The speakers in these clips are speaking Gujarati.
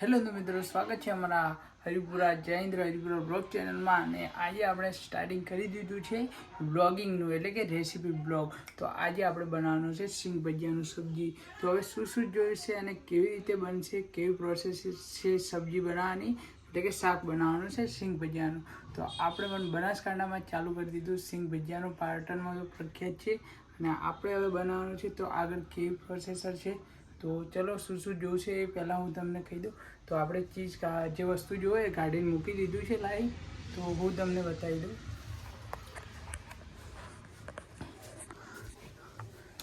હેલો તો મિત્રો, સ્વાગત છે અમારા હરિપુરા જયેન્દ્ર હરિપુરા બ્લોગ ચેનલમાં અને આજે આપણે સ્ટાર્ટિંગ કરી દીધું છે બ્લોગિંગનું એટલે કે રેસીપી બ્લોગ તો આજે આપણે બનાવવાનું છે સિંગ ભજીયાનું સબ્જી. તો હવે શું શું જોઈશે અને કેવી રીતે બનશે, કેવી પ્રોસેસ છે સબ્જી બનાવવાની, એટલે કે શાક બનાવવાનું છે સિંગ ભજીયાનું. તો આપણે પણ બનાસકાંઠામાં ચાલુ કરી દીધું સિંગ ભજીયાનું પાટણમાં પ્રખ્યાત છે. અને આપણે હવે બનાવવાનું છે તો આગળ કેવી પ્રોસેસર છે તો ચલો શું શું જોશે એ પહેલાં હું તમને કહી દઉં. તો આપણે ચીજ જે વસ્તુ જોઈએ એ કાઢીને મૂકી દીધું છે લાઈ. તો હું તમને બતાવી દઉં.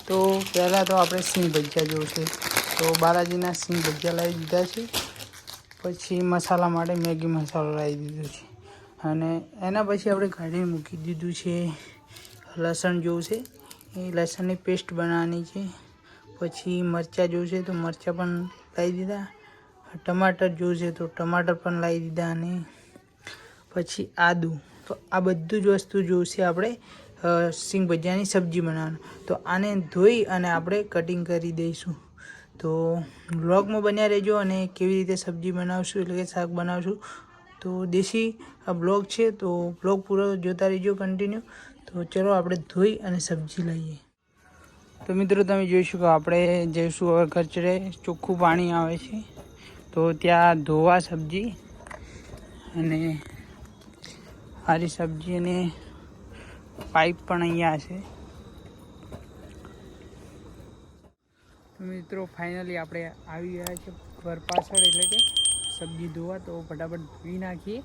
તો પહેલાં તો આપણે સિંહ ભજીયા જોશે તો બાલાજીના સિંહ ભજીયા લાવી દીધા છે. પછી મસાલા માટે મેગી મસાલો લાવી દીધો છે. અને એના પછી આપણે કાઢીને મૂકી દીધું છે લસણ જોશે એ લસણની પેસ્ટ બનાવવાની છે. પછી મરચાં જોશે તો મરચાં પણ લાવી દીધા. ટમાટર જોશે તો ટમાટર પણ લાવી દીધા અને પછી આદુ. તો આ બધું જ વસ્તુ જોશે આપણે સિંગ ભજીયાની સબ્જી બનાવવાનું. તો આને ધોઈ અને આપણે કટિંગ કરી દઈશું. તો બ્લોગમાં બન્યા રહેજો અને કેવી રીતે સબ્જી બનાવશું, એટલે કે શાક બનાવશું. તો દેશી આ બ્લોગ છે, તો બ્લોગ પૂરો જોતા રહેજો કન્ટિન્યુ તો ચલો આપણે ધોઈ અને સબ્જી લઈએ. તો મિત્રો તમે જોઈ શકો આપણે જઈશું હવે કચરે, ચોખ્ખું પાણી આવે છે. તો ત્યાં ધોવા સબ્જી અને સારી સબ્જી અને પાઇપ પણ અહીંયા છે. મિત્રો ફાઇનલી આપણે આવી ગયા છે ઘર પાછળ એટલે કે સબ્જી ધોવા, તો ફટાફટ ધોઈ નાખીએ.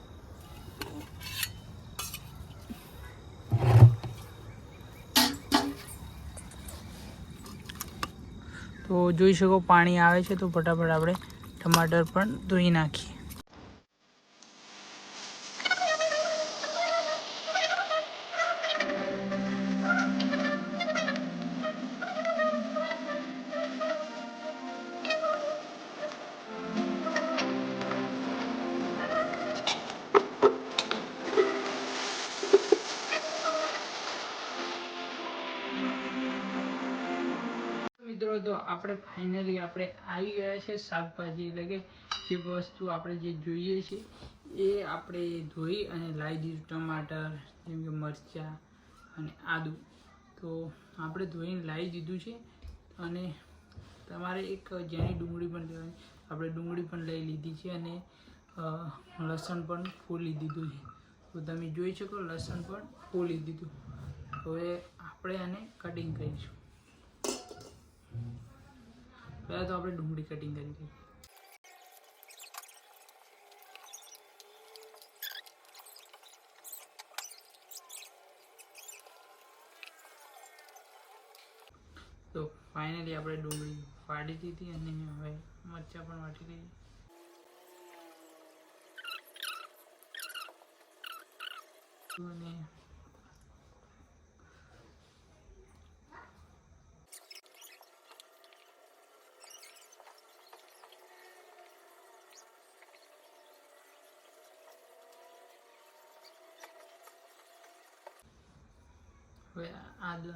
તો જોઈ શકો પાણી આવે છે તો ફટાફટ આપણે ટમાટર પણ ધોઈ નાખીએ. આવી ગયા છે શાકભાજી. એટલે કે જે વસ્તુ આપણે જે જોઈએ છે એ આપણે ધોઈ અને લાવી દીધું ટમાટર, જેમ કે મરચાં અને આદુ. તો આપણે ધોઈને લાવી દીધું છે અને તમારે એક જેની ડુંગળી પણ લેવાની, આપણે ડુંગળી પણ લઈ લીધી છે અને લસણ પણ ફોલી દીધું છે. તો તમે જોઈ શકો લસણ પણ ફોલી દીધું. હવે આપણે આને કટિંગ કરીશું. પહેલાં તો આપણે ડુંગળી કટિંગ કરી તો ફાઇનલી આપણે ડુંગળી ફાડી દીધી અને હવે મરચાં પણ વાટી દઈએ અને હવે આદુ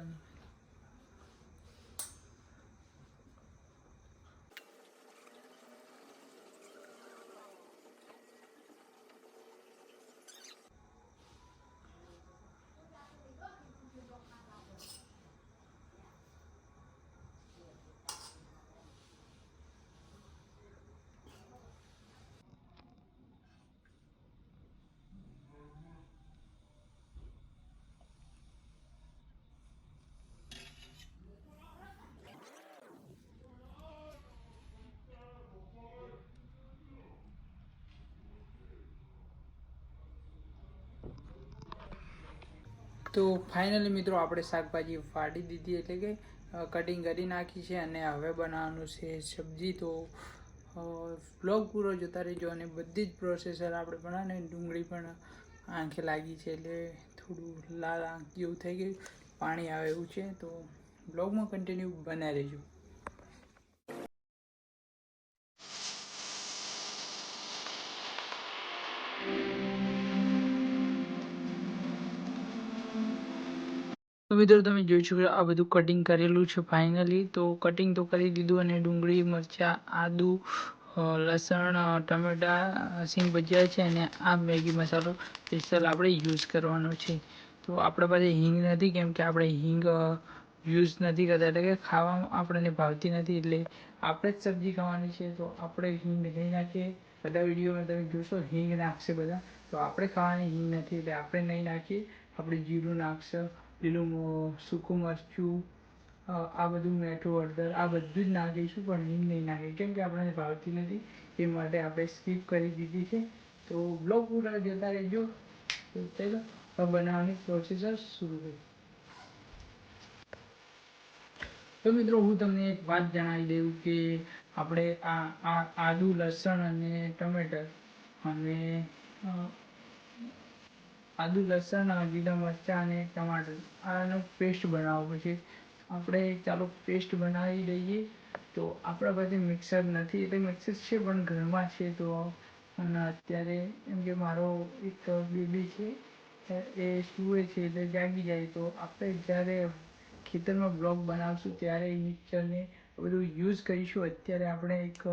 તો ફાઇનલી મિત્રો આપણે શાકભાજી ફાડી દીધી એટલે કે કટિંગ કરી નાખી છે અને હવે બનાવવાનું છે સબ્જી. તો બ્લોગ પૂરો જોતા રહેજો અને બધી જ પ્રોસેસર આપણે બનાવીને ડુંગળી પણ આંખે લાગી છે એટલે થોડું લાલ આંખ જેવું થઈ ગયું, પાણી આવે એવું છે. તો બ્લોગમાં કન્ટિન્યુ બનાવી રહેજો. તો મિત્રો તમે જોઈ શકો આ બધું કટિંગ કરેલું છે ફાઇનલી તો કટિંગ તો કરી દીધું અને ડુંગળી, મરચાં, આદુ લસણ ટમેટાં સિંગ ભજીયા છે અને આ મેગી મસાલો સ્પેશિયલ આપણે યુઝ કરવાનો છે. તો આપણા પાસે હિંગ નથી કેમ કે આપણે હિંગ યુઝ નથી કરતા એટલે કે ખાવામાં આપણને ભાવતી નથી એટલે આપણે જ સબ્જી ખાવાની છે. તો આપણે હિંગ નહીં નાખીએ. બધા વિડીયોમાં તમે જોશો હિંગ નાખશે બધા. તો આપણે ખાવાની હિંગ નથી એટલે આપણે નહીં નાખીએ. આપણે જીરું નાખશે. લીલું સૂકું મરચું આ બધું મીઠું, હળદર, આ બધું જ નાખીશું, પણ હિંગ નહીં નાખીએ. કેમ કે આપણને ભાવતી નથી, એ માટે આપણે સ્કીપ કરી દીધી છે. તો બ્લોગ પૂરા જોતા રહેજો. ચાલો બનાવવાની પ્રોસેસર શરૂ કરીએ. તો મિત્રો, હું તમને એક વાત જણાવી દઉં કે આપણે આ આદુ, લસણ અને ટમેટર અને આદુ, લસણ લીલા મરચાં અને ટમાટર. આનો પેસ્ટ બનાવવો છે. આપણે ચાલો પેસ્ટ બનાવી દઈએ તો આપણા પાસે મિક્સર નથી. એટલે મિક્સર છે, પણ ઘરમાં છે. તો અને અત્યારે એમ કે મારો એક બેબી છે, એ- સૂવે છે એટલે જાગી જાય. તો આપણે જ્યારે ખેતરમાં બ્લોગ બનાવશું, ત્યારે એ મિક્સરને બધું યુઝ કરીશું. અત્યારે આપણે એક,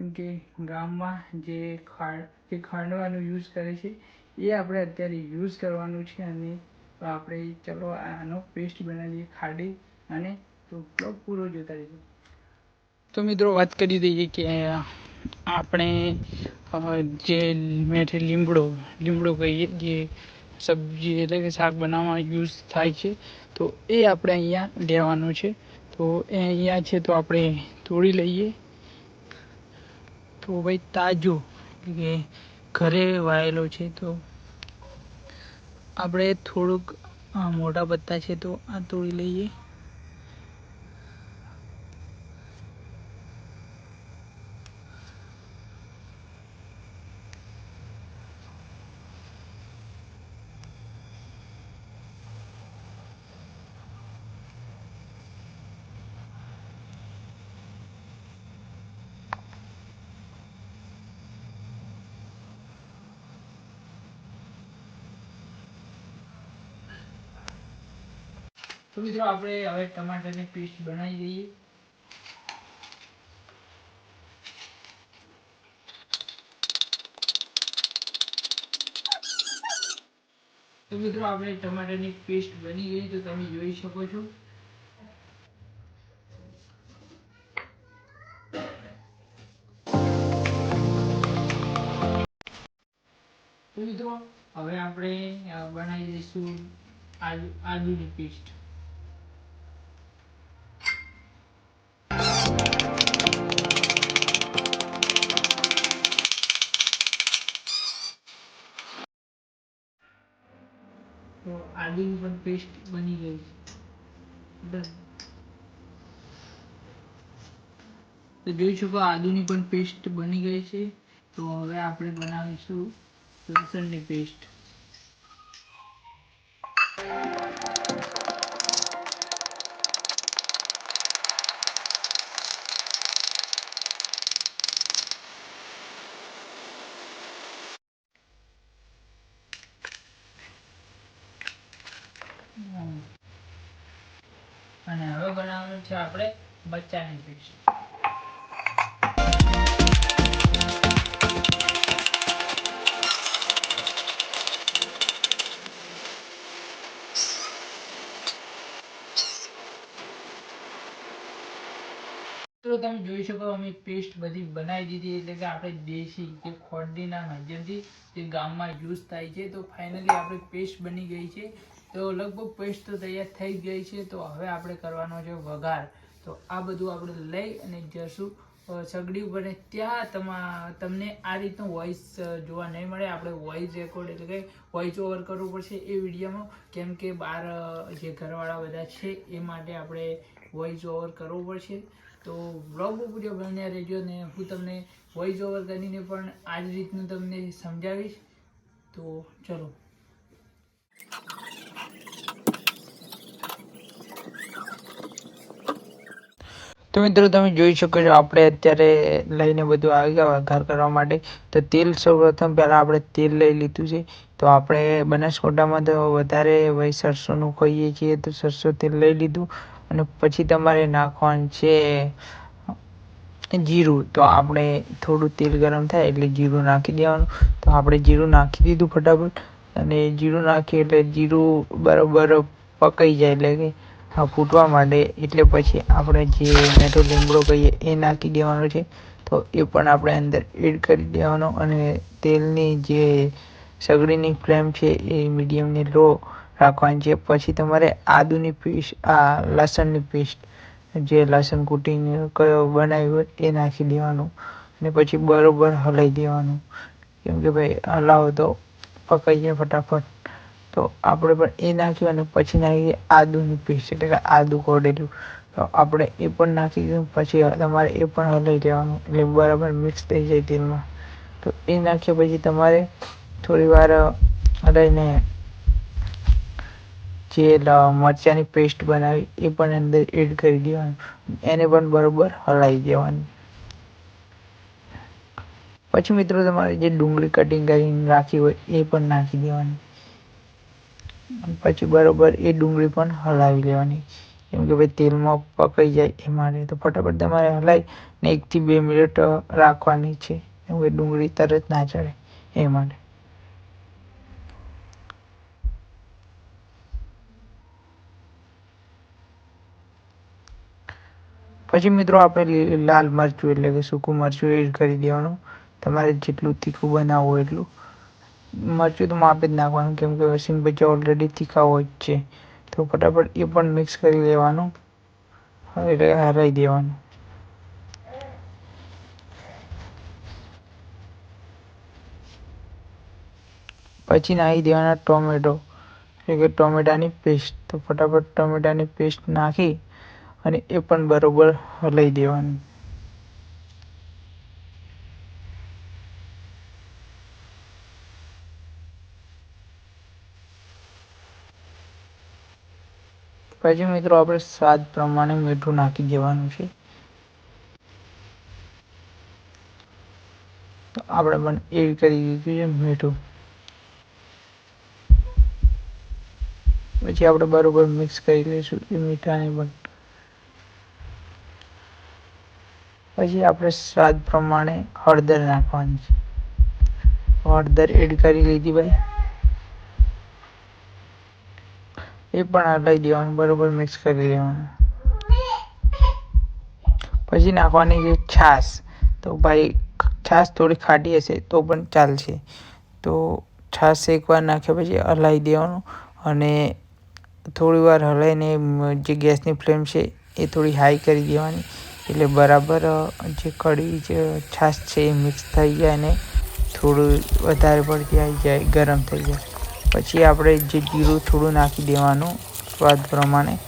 એમ કે ગામમાં જે ખાંડ, જે ખાંડવાનું યુઝ કરે છે એ આપણે અત્યારે યુઝ કરવાનું છે અને આપણે ચલો આનો પેસ્ટ બનાવીએ ખાડી અને પૂરો જોતા રહીશું તો મિત્રો વાત કરી દઈએ કે આપણે જે મેઠે લીમડો લીમડો કહીએ, જે સબ્જી એટલે કે શાક બનાવવામાં યુઝ થાય છે, તો એ આપણે અહીંયા લેવાનું છે. તો એ અહીંયા છે તો આપણે તોડી લઈએ. તો ભાઈ તાજો કે ઘરે વાયેલો છે તો આપણે થોડુંક મોટા પત્તા છે તો આ તોડી લઈએ. તો મિત્રો આપણે હવે ટમાટરની પેસ્ટ બનાવી દઈએ. તો મિત્રો આપણે ટમાટરની પેસ્ટ બની ગઈ તો તમે જોઈ શકો છો. તો મિત્રો હવે આપણે બનાવી દઈશું આદુ આદુની પેસ્ટ. પેસ્ટ બની ગઈ. બસ. તો જોઈ શકો આદુની પણ પેસ્ટ બની ગઈ છે. તો હવે આપણે બનાવીશું લસણની પેસ્ટ આપણે પેસ્ટ તો તમે જોઈ શકો, અમે પેસ્ટ બધી બનાવી દીધી, એટલે કે આપણે દેશી જે ખોડીના માધ્યમથી જે ગામમાં યુઝ થાય છે, તો ફાઇનલી આપણે પેસ્ટ બની ગઈ છે. તો લગભગ પેસ્ટ તો તૈયાર થઈ ગઈ છે, તો હવે આપણે કરવાનો છે વઘાર. તો આ બધું આપણે લઈ અને જશું. સગડી ઉપર ત્યાં તમા, તમને આ રીતનું વોઇસ જોવા નહીં મળે. આપણે વોઇસ રેકોર્ડ એટલે કે વોઇસ ઓવર કરવું પડશે એ વિડીયોમાં. કેમ કે બહાર જે ઘરવાળા બધા છે, એ માટે આપણે વોઇસ ઓવર કરવું પડશે. તો બ્લોગ પૂરો બન્યા રહેજો ને હું તમને વોઇસ ઓવર કરીને પણ આ જ રીતનું તમને સમજાવીશ. તો ચલો. તો મિત્રો તમે જોઈ શકો છો આપણે અત્યારે લઈને બધું આવી ગયા વઘાર કરવા માટે. તો તેલ સૌપ્રથમ પહેલાં આપણે તેલ લઈ લીધું છે. તો આપણે બનાસકોટામાં તો વધારે ભાઈ સરસોનું ખાઈએ છીએ તો સરસો તેલ લઈ લીધું. અને પછી તમારે નાખવાનું છે જીરું. તો આપણે થોડું તેલ ગરમ થાય એટલે જીરું નાખી દેવાનું. તો આપણે જીરું નાખી દીધું ફટાફટ. અને જીરું નાખીએ એટલે જીરું બરોબર પકાઈ જાય એટલે કે ફૂટવા માંડે એટલે પછી આપણે જે મેઠો લીમડો કહીએ એ નાખી દેવાનો છે. તો એ પણ આપણે અંદર એડ કરી દેવાનો અને તેલની જે સગડીની ફ્લેમ છે એ મીડિયમની લો રાખવાની છે. પછી તમારે આદુની પેસ્ટ, આ લસણની પેસ્ટ, જે લસણ કૂટીને કયો બનાવ્યું હોય એ નાખી દેવાનું અને પછી બરોબર હલાવી દેવાનું. કેમ કે ભાઈ હલાવો તો પકાઈ જાય ફટાફટ. તો આપણે પણ એ નાખ્યું અને પછી નાખી આદુની પેસ્ટ, એટલે આદુ કોડેલું તો આપણે એ પણ નાખી દીધું, પછી તમારે એ પણ હલાવી દેવાનું એટલે બરાબર મિક્સ થઈ જાય તેલમાં. તો એ નાખ્યા પછી તમારે થોડી વાર હલાવીને જે મરચાંની પેસ્ટ બનાવી એ પણ અંદર એડ કરી દેવાનું. એને પણ બરોબર હલાવી દેવાની. પછી મિત્રો તમારે જે ડુંગળી કટિંગ કરીને રાખી હોય એ પણ નાખી દેવાની. પછી બરાબર એ ડુંગળી પણ હલાવી લેવાની. કેમ કે ભાઈ તેલમાં પકાઈ જાય એ માટે તો ફટાફટ તમારે હલાવી ને એકથી બે મિનિટ રાખવાની છે. કેમ કે ડુંગળી તરત ના ચડે એ માટે. પછી મિત્રો આપણે લાલ મરચું એટલે કે સૂકું મરચું એડ કરી દેવાનું. તમારે જેટલું તીખું બનાવવું એટલું. મરચું તો માપે જ નાખવાનું, કેમ કે સિંગ ઓલરેડી તીખા હોય જ છે. તો ફટાફટ એ પણ મિક્સ કરી લેવાનું, એટલે હરાઈ દેવાનું. પછી નાખી દેવાના ટોમેટો એટલે કે ટોમેટાની પેસ્ટ તો ફટાફટ ટોમેટાની પેસ્ટ નાખી અને એ પણ બરોબર હલાઈ દેવાની. પછી મિત્રો આપણે સ્વાદ પ્રમાણે મીઠું નાખી દેવાનું છે. આપણે પણ એડ કરી દીધું છે મીઠું. પછી આપણે બરોબર મિક્સ કરી લઈશું એ મીઠાને પણ. પછી આપણે સ્વાદ પ્રમાણે હળદર નાખવાની છે. હળદર એડ કરી લીધી ભાઈ. એ પણ હલાવી દેવાનું બરોબર મિક્સ કરી દેવાનું પછી નાખવાની છે છાશ. તો ભાઈ છાશ થોડી ખાટી હશે તો પણ ચાલશે. તો છાશ એકવાર નાખ્યા પછી હલાવી દેવાનું અને થોડી વાર હલાવીને જે ગેસની ફ્લેમ છે એ થોડી હાઈ કરી દેવાની. એટલે બરાબર જે કઢી જે છાશ છે એ મિક્સ થઈ જાય અને થોડું વધારે પડતી આવી જાય, ગરમ થઈ જાય. પછી આપણે જે જીરું થોડું નાખી દેવાનું, સ્વાદ પ્રમાણે.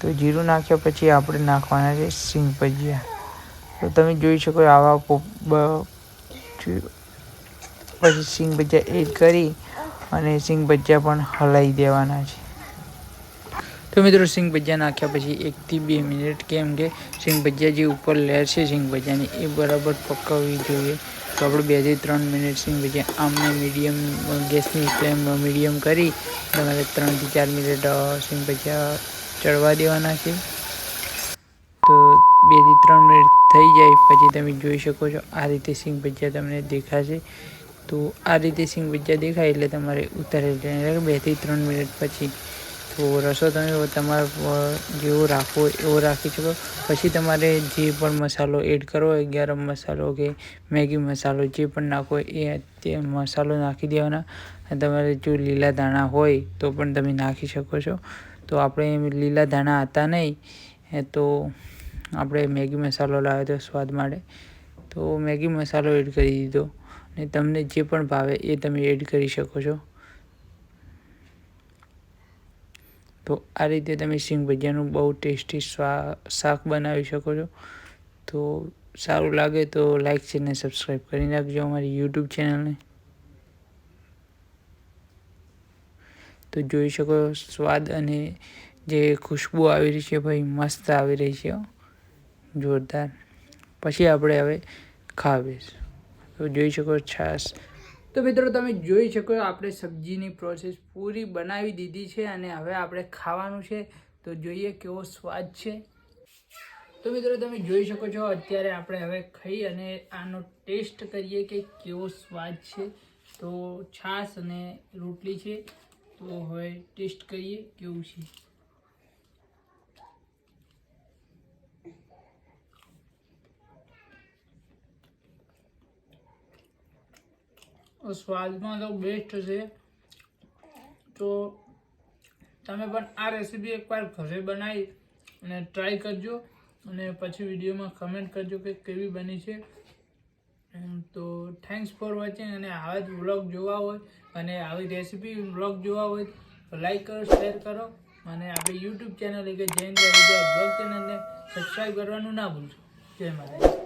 તો જીરું નાખ્યા પછી આપણે નાખવાના છે સિંગ ભજીયા. તો તમે જોઈ શકો આવા પછી સિંગ ભજીયા એડ કરી અને સિંગ ભજીયા પણ હલાવી દેવાના છે. તો મિત્રો સિંગ ભજીયા નાખ્યા પછી એકથી બે મિનિટ કેમ કે સિંગ ભજીયા જે ઉપર લેર છે સિંગ ભજીયાની એ બરાબર પકવવી જોઈએ. તો આપણે બેથી ત્રણ મિનિટ સિંગ પછી આમને મીડિયમ ગેસની ફ્લેમ મીડિયમ કરી તમારે ત્રણથી ચાર મિનિટ સિંગ ભજીયા ચડવા દેવાના છે. તો બેથી ત્રણ મિનિટ થઈ જાય પછી તમે જોઈ શકો છો આ રીતે સિંગ ભજીયા તમને દેખાશે. તો આ રીતે સિંગ ભજીયા દેખાય એટલે તમારે ઉતારી લેવાના બેથી ત્રણ મિનિટ પછી તો રસો તમે તમારે જેવો રાખવો એવો રાખી શકો. પછી તમારે જે પણ મસાલો એડ કરવો હોય, ગરમ મસાલો કે મેગી મસાલો જે પણ નાખવો એ તે મસાલો નાખી દેવાના. અને તમારે જો લીલા ધાણા હોય, તો પણ તમે નાખી શકો છો. તો આપણે લીલા ધાણા હતા નહીં તો આપણે મેગી મસાલો લાવ્યો તો સ્વાદ માટે. તો મેગી મસાલો એડ કરી દીધો. અને તમને જે પણ ભાવે એ તમે એડ કરી શકો છો. તો આ રીતે તમે સિંગ ભજીયાનું બહુ ટેસ્ટી શાક બનાવી શકો છો. તો સારું લાગે તો લાઈક છે ને સબસ્ક્રાઈબ કરી નાખજો અમારી યુટ્યુબ ચેનલને. તો જોઈ શકો સ્વાદ અને જે ખુશ્બુ આવી રહી છે ભાઈ, મસ્ત આવી રહી છે. જોરદાર. પછી આપણે હવે ખાવીશ. તો જોઈ શકો છાશ તો મિત્રો તમે જોઈ શકો આપણે સબ્જીની પ્રોસેસ પૂરી બનાવી દીધી છે અને હવે આપણે ખાવાનું છે. તો જોઈએ કેવો સ્વાદ છે. તો મિત્રો તમે જોઈ શકો છો, અત્યારે આપણે હવે ખાઈ અને આનો ટેસ્ટ કરીએ કે કેવો સ્વાદ છે. તો છાશ અને રોટલી છે. તો હવે ટેસ્ટ કરીએ કેવું છે. સ્વાદમાં તો બેસ્ટ છે. તો તમે પણ આ રેસીપી એકવાર ઘરે બનાવી અને ટ્રાય કરજો. અને પછી વિડીયોમાં કમેન્ટ કરજો કે કેવી બની છે. તો થેન્ક્સ ફોર વોચિંગ અને આવા જ વ્લોગ જોવા હોય અને આવી રેસીપી વ્લોગ જોવા હોય તો લાઈક કરો શેર કરો. અને આપણી યુટ્યુબ ચેનલ કે જૈન બ્લોગ ચેનલને સબસ્ક્રાઈબ કરવાનું ના ભૂલશો. જય માતા